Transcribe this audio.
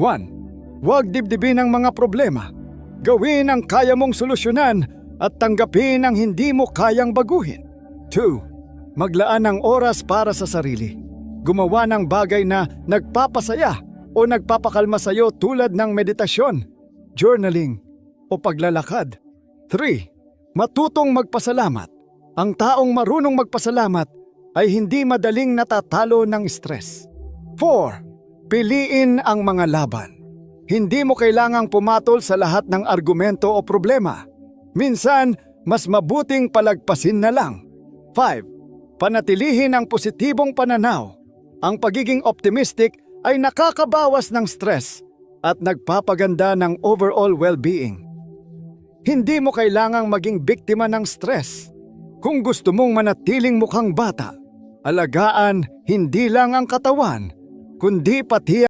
1. Huwag dibdibin ang mga problema. Gawin ang kaya mong solusyonan at tanggapin ang hindi mo kayang baguhin. 2. Maglaan ng oras para sa sarili. Gumawa ng bagay na nagpapasaya o nagpapakalma sa iyo tulad ng meditasyon, journaling o paglalakad. 3. Matutong magpasalamat. Ang taong marunong magpasalamat ay hindi madaling natatalo ng stress. 4. Piliin ang mga laban. Hindi mo kailangang pumatol sa lahat ng argumento o problema. Minsan, mas mabuting palagpasin na lang. 5. Panatilihin ang positibong pananaw. Ang pagiging optimistic ay nakakabawas ng stress at nagpapaganda ng overall well-being. Hindi mo kailangang maging biktima ng stress. Kung gusto mong manatiling mukhang bata, alagaan hindi lang ang katawan, kundi pati